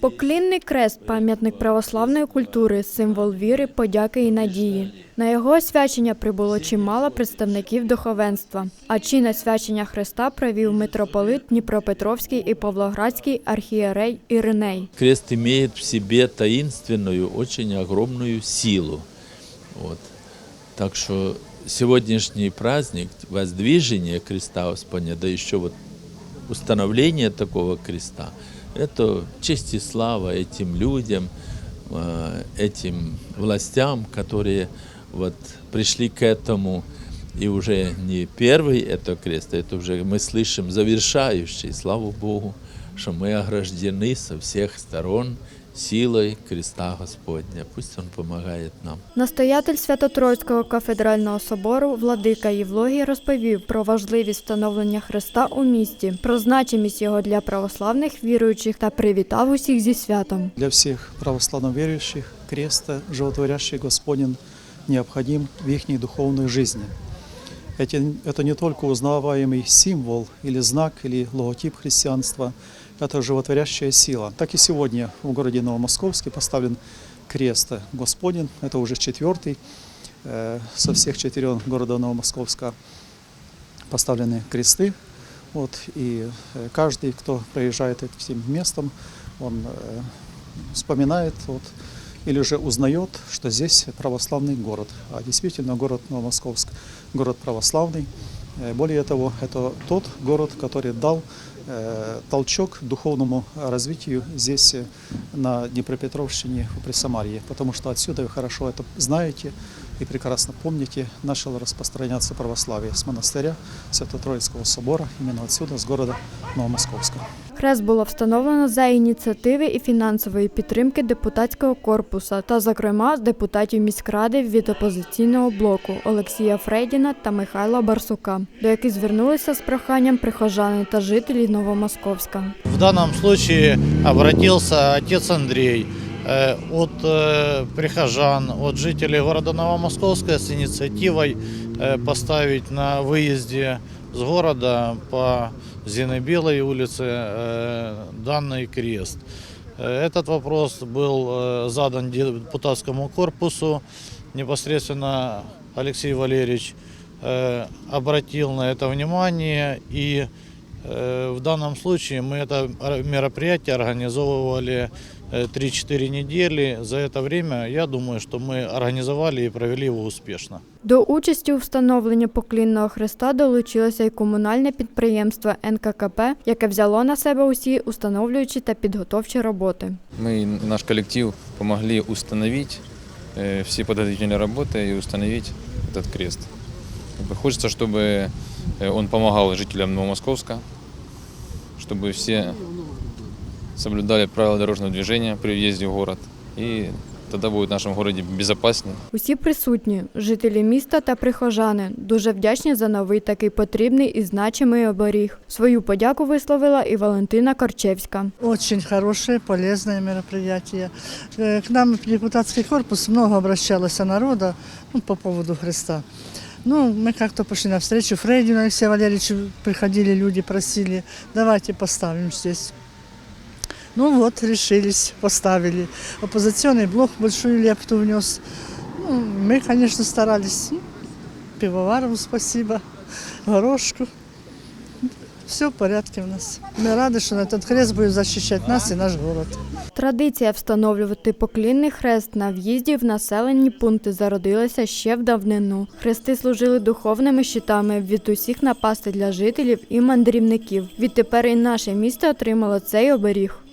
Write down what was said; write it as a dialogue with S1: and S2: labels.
S1: Поклінний крест пам'ятник православної культури, символ віри, подяки і надії. На його освячення прибуло чимало представників духовенства. А чин освячення Христа провів митрополит Дніпропетровський і Павлоградський архієрей Іриней.
S2: Крест имеет в себе таинственную, очень огромную силу. Вот. Так что сегодняшний праздник, воздвижение креста Господня, да еще вот установление такого креста, это честь и слава этим людям, э, этим властям, которые вот пришли к этому, и уже не первый это крест, а это уже мы слышим завершающий, слава Богу, что мы ограждены со всех сторон силой креста Господня. Пусть Он помогает нам.
S1: Настоятель Свято-Троїцького кафедрального собору Владика Євлогій розповів про важливість встановлення Христа у місті, про значимість його для православних віруючих та привітав усіх зі святом.
S3: Для всех православно верующих креста, животворящий Господень, необходим в их духовной жизни. Эти- Это не только узнаваемый символ или знак, или логотип христианства, это животворящая сила. Так и сегодня в городе Новомосковске поставлен крест Господень, это уже четвертый э, со всех четырех города Новомосковска поставлены кресты. Вот, и э, каждый, кто проезжает этим местом, он э, вспоминает вот, или же узнает, что здесь православный город. А действительно город Новомосковск, город православный. Э, Более того, это тот город, который дал э, толчок духовному развитию здесь, э, на Днепропетровщине, в Присамарье. Потому что отсюда вы хорошо это знаете и прекрасно помните, начало распространяться православие с монастыря Свято-Троицкого собора, именно отсюда, с города Новомосковска.
S1: Хрест було встановлено за ініціативи і фінансової підтримки депутатського корпуса та, зокрема, депутатів міськради від опозиційного блоку Олексія Фрейдіна та Михайла Барсука, до яких звернулися з проханням прихожани та жителі Новомосковська.
S4: В данном случае обратился отец Андрей э, от э, прихожан, от жителей города Новомосковска с инициативой э, поставить на выезде с города по Зенобелой улице э, данный крест. Э, Этот вопрос был э, задан депутатскому корпусу. Непосредственно Алексей Валерьевич э, обратил на это внимание и Э, В данном случае мы это мероприятие организовывали э, 3-4 недели. За это время, я думаю, что мы организовали и провели его успешно.
S1: До участі у встановленні поклінного хреста долучилося й комунальне підприємство НККП, яке взяло на себе усі установлюючі та підготовчі роботи.
S5: Мы, наш коллектив, помогли установить э, все подготовительные работы и установить этот крест. Как бы Хочется, чтобы э, он помогал жителям Новомосковска, чтобы все соблюдали правила дорожного движения при въезде в город. И тогда будет в нашем городе безопаснее.
S1: Усі присутні, жителі міста та прихожани, дуже вдячні за новий такий потрібний і значимий оберіг. Свою подяку висловила і Валентина Корчевська.
S6: Очень хорошее, полезное мероприятие. Э, К нам в депутатский корпус много обращалось народа ну, по поводу Христа. Ну, мы как-то пошли навстречу Фрейдину Алексею Валерьевичу, приходили люди, просили, давайте поставим здесь. Ну вот, решились, поставили. Оппозиционный блок большую лепту внес. Ну, мы, конечно, старались. Ну, Пивоварову спасибо, Горошку. Все в порядке у нас. Мы рады, что этот крест будет защищать нас и наш город.
S1: Традиція встановлювати поклінний хрест на в'їзді в населені пункти зародилася ще в давнину. Хрести служили духовними щитами від усіх напастей для жителів і мандрівників. Відтепер і наше місто отримало цей оберіг.